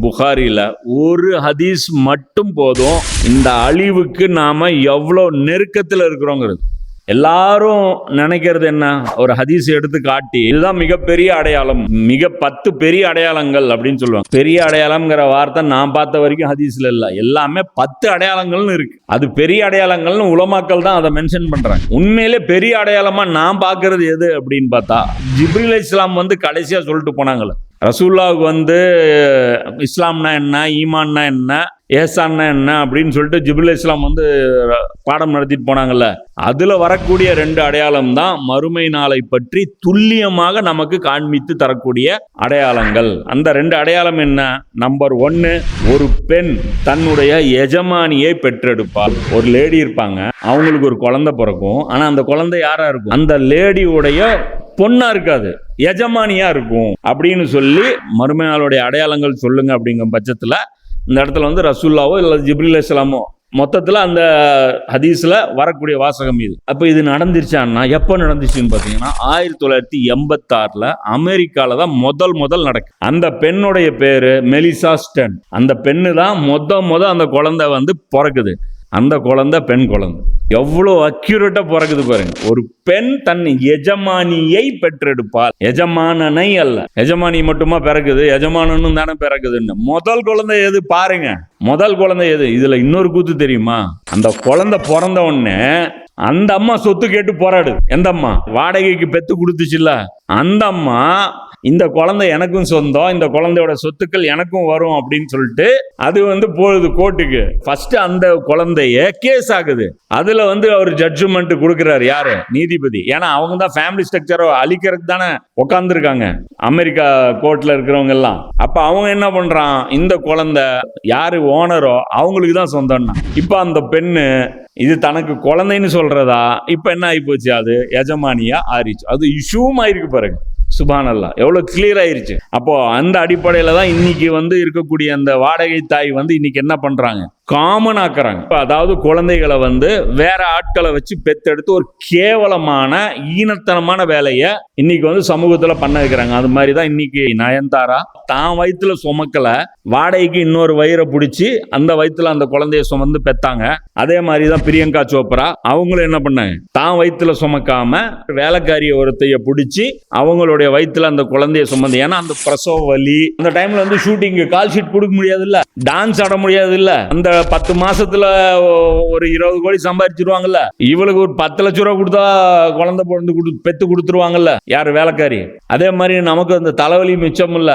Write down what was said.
புகாரியில் ஒரு ஹதீஸ் மட்டும் போதும். இந்த அழிவுக்கு நாம் எவ்வளோ நெருக்கத்தில் இருக்கிறோங்கிறது. எல்லாரும் நினைக்கிறது என்ன? ஒரு ஹதீஸ் எடுத்து காட்டி இதுதான் மிகப்பெரிய அடையாளம். மிக பத்து பெரிய அடையாளங்கள் அப்படின்னு சொல்லுவாங்க. பெரிய அடையாளம்ங்கிற வார்த்தை நான் பார்த்த வரைக்கும் ஹதீஸ்ல இல்லை. எல்லாமே பத்து அடையாளங்கள்னு இருக்கு. அது பெரிய அடையாளங்கள்னு உலமாக்கள் தான் அதை மென்ஷன் பண்றாங்க. உண்மையிலே பெரிய அடையாளமா நான் பார்க்கறது எது அப்படின்னு பார்த்தா ஜிப்ரில் இஸ்லாம் வந்து கடைசியா சொல்லிட்டு போனாங்களே ரசூல்லாவுக்கு வந்து இஸ்லாம்னா என்ன ஈமான்னா என்ன ஏசான்னா என்ன அப்படின்னு சொல்லிட்டு ஜிபுல் இஸ்லாம் வந்து பாடம் நடத்திட்டு போனாங்கல்ல. அதில் வரக்கூடிய ரெண்டு அடையாளம் தான் மறுமை நாளை பற்றி துல்லியமாக நமக்கு காண்பித்து தரக்கூடிய அடையாளங்கள். அந்த ரெண்டு அடையாளம் என்ன? நம்பர் ஒன்னு ஒரு பெண் தன்னுடைய எஜமானியை பெற்றெடுப்பாள். ஒரு லேடி இருப்பாங்க. அவங்களுக்கு ஒரு குழந்தை பிறக்கும். ஆனால் அந்த குழந்தை யாராக இருக்கும்? அந்த லேடியுடைய பொண்ணா இருக்காது எஜமானியா இருக்கும் அப்படின்னு சொல்லி மறுமையாளுடைய அடையாளங்கள் சொல்லுங்க அப்படிங்கிற பட்சத்தில் இந்த இடத்துல வந்து ரசூல்லாவோ இல்லை ஜிப்ரில் இஸ்லாமோ மொத்தத்தில் அந்த ஹதீஸில் வரக்கூடிய வாசகம் இது. அப்போ இது நடந்துருச்சான்னா எப்போ நடந்துச்சுன்னு பார்த்தீங்கன்னா ஆயிரத்தி தொள்ளாயிரத்தி எண்பத்தாறில் அமெரிக்காவில் தான் முதல் முதல் நடக்கு. அந்த பெண்ணுடைய பேர் மெலிசா ஸ்டன். அந்த பெண்ணு தான் மொத மொதல் அந்த குழந்தை வந்து பிறக்குது. அந்த குழந்தை பெண் குழந்தை. எவ்வளோ அக்யூரேட்டாக பிறகுது பாருங்க. ஒரு பெண் தன் எஜமானியை பெற்றெடுப்பாள். எஜமானனை அல்ல. எஜமானி மட்டுமா பிறக்குது? எஜமானனும் தானே பிறக்குதுன்னு. முதல் குழந்தை எது? பாருங்க. முதல் குழந்தை எது? இதில் இன்னொரு கூத்து தெரியுமா? அந்த குழந்தை பிறந்த உடனே அந்த அம்மா சொத்து கேட்டு போராடு எந்த அம்மா? வாடகைக்கு பெத்து கொடுத்துச்சுல்ல. அந்த அம்மா இந்த குழந்தை எனக்கும் சொந்தம் இந்த குழந்தையோட சொத்துக்கள் எனக்கும் வரும் அப்படின்னு சொல்லிட்டு அது வந்து போகுது கோர்ட்டுக்கு. ஃபர்ஸ்ட் அந்த குழந்தைய கேஸ் ஆகுது. அதுல வந்து அவர் ஜட்ஜ்மெண்ட் கொடுக்குறாரு. யாரு? நீதிபதி. ஏன்னா அவங்க தான் ஃபேமிலி ஸ்ட்ரக்சரை அழிக்கிறதுக்கு தானே உட்காந்துருக்காங்க அமெரிக்கா கோர்ட்ல இருக்கிறவங்க எல்லாம். அப்ப அவங்க என்ன பண்றான்? இந்த குழந்தை யாரு ஓனரோ அவங்களுக்கு தான் சொந்தம்னா. இப்ப அந்த பெண்ணு இது தனக்கு குழந்தைன்னு சொல்றதா? இப்ப என்ன ஆகிப்போச்சு அது? எஜமானியா ஆறிச்சு. அது இஷ்யூவும் ஆயிருக்கு பாருங்க. சுபானல்லா எவ்வளோ கிளியர் ஆயிருச்சு. அப்போ அந்த அடிப்படையில் தான் இன்னைக்கு வந்து இருக்கக்கூடிய அந்த வாடகை தாய் வந்து இன்னைக்கு என்ன பண்றாங்க? காமன் ஆக்குறாங்க அதாவது குழந்தைகளை வந்து வேற ஆட்களை வச்சு பெத்தெடுத்து ஒரு கேவலமான ஈனத்தனமான வேலையை இன்னைக்கு வந்து சமூகத்துல பண்ண வைக்கிறாங்க. அது மாதிரி தான் இன்னைக்கு நயன்தாரா தான் வயிற்றுல சுமக்கல வாடகைக்கு இன்னொரு வயிறை பிடிச்சி அந்த வயிற்றுல அந்த குழந்தைய சுமந்து பெத்தாங்க. அதே மாதிரி தான் பிரியங்கா சோப்ரா அவங்களும் என்ன பண்ணாங்க? தான் வயிற்றுல சுமக்காம வேலைக்காரிய ஒருத்தைய பிடிச்சி அவங்களுடைய வயிற்றுல அந்த குழந்தைய சுமந்து ஏன்னா அந்த பிரசவ வலி அந்த டைம்ல வந்து ஷூட்டிங்கு கால் ஷீட் கொடுக்க முடியாது இல்ல டான்ஸ் ஆட முடியாது இல்ல அந்த பத்து மாசத்துல ஒரு இருபது கோடி சம்பாதிச்சிருவாங்கல்ல இவளுக்கு ஒரு பத்து லட்ச ரூபா கொடுத்தா குழந்தை பிறந்து கொடு பெத்து கொடுத்துருவாங்கல்ல. யார் வேலைக்காரி? அதே மாதிரி நமக்கு அந்த தலைவலி மிச்சம் இல்ல.